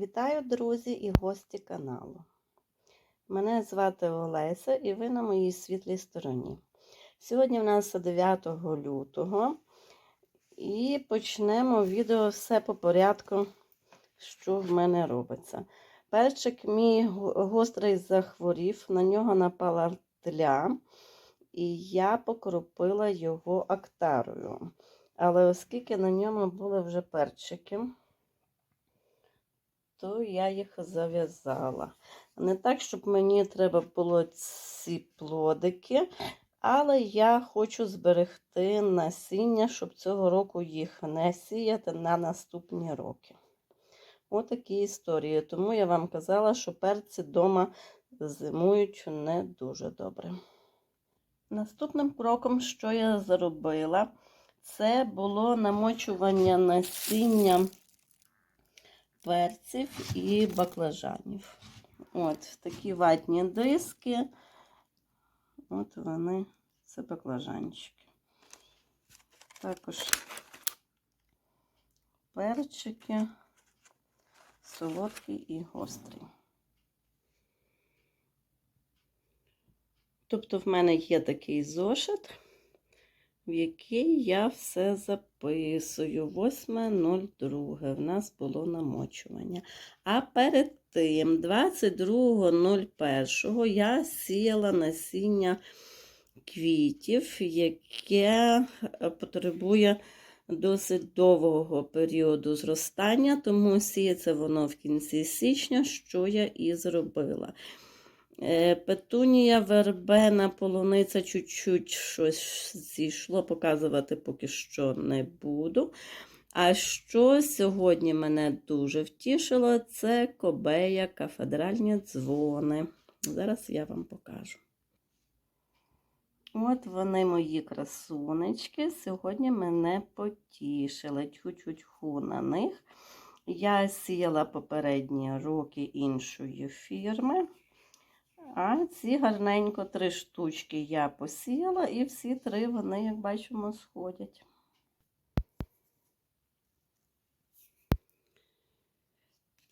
Вітаю, друзі і гості каналу. Мене звати Олеся і ви на моїй світлій стороні. Сьогодні в нас 9 лютого і почнемо відео все по порядку, що в мене робиться. Перчик мій гострий захворів, на нього напала тля, і я покропила його актарою. Але оскільки на ньому були вже перчики, то я їх зав'язала. Не так, щоб мені треба було ці плодики, але я хочу зберегти насіння, щоб цього року їх не сіяти на наступні роки. Отакі історії. Тому я вам казала, що перці вдома зимують не дуже добре. Наступним кроком, що я зробила, це було намочування насіння перців і баклажанів. От такі ватні диски. От вони, це баклажанчики. Також перчики, солодкий і гострий. Тобто в мене є такий зошит в який я все записую. 8.02 в нас було намочування. А перед тим, 22.01 я сіяла насіння квітів, яке потребує досить довгого періоду зростання, тому сіється воно в кінці січня, що я і зробила. Е, петунія, вербена, полуниця чуть-чуть щось зійшло, показувати поки що не буду. А що сьогодні мене дуже втішило, це кобея, кафедральні дзвони. Зараз я вам покажу. От вони мої красунечки. Сьогодні мене потішили. Тьху-тьху на них. Я сіяла попередні роки іншої фірми. А ці гарненько три штучки я посіяла, і всі три вони, як бачимо, сходять.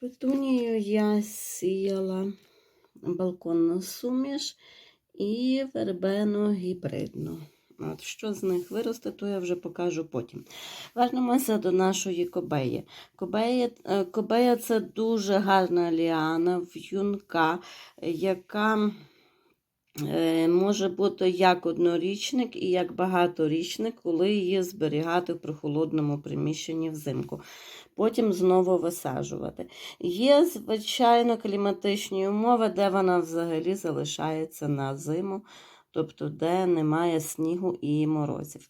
Петунію я сіяла балконну суміш і вербену гібридну. От, Що з них виросте, то я вже покажу потім. Вернемося до нашої кобеї. Кобея, е, кобея це дуже гарна ліана, в'юнка, яка е, може бути як однорічник і як багаторічник, коли її зберігати в прохолодному приміщенні взимку. Потім знову висаджувати. Є, звичайно, кліматичні умови, де вона взагалі залишається на зиму тобто де немає снігу і морозів.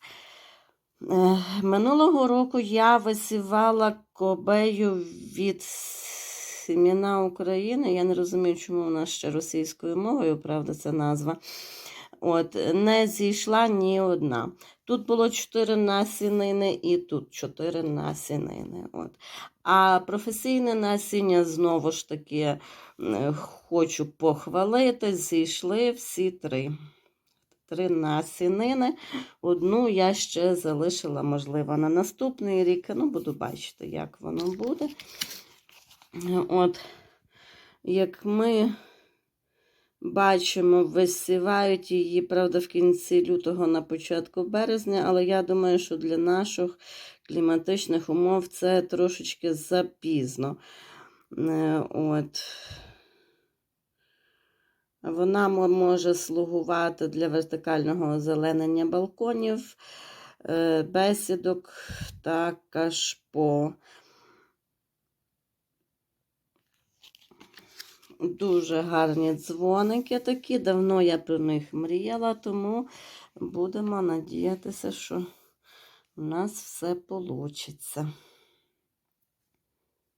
Е, минулого року я висівала кобею від Сім'яна України. Я не розумію, чому вона ще російською мовою, правда, це назва. От, Не зійшла ні одна. Тут було 4 насінини і тут 4 насінини. От. А професійне насіння, знову ж таки, хочу похвалити, зійшли всі три три насінини. Одну я ще залишила, можливо, на наступний рік. Ну, буду бачити, як воно буде. От, як ми бачимо, висівають її, правда, в кінці лютого на початку березня, але я думаю, що для наших кліматичних умов це трошечки запізно. Е, от. Вона може слугувати для вертикального озеленення балконів, е, бесідок та кашпо. Дуже гарні дзвоники такі. Давно я про них мріяла, тому будемо надіятися, що у нас все вийде.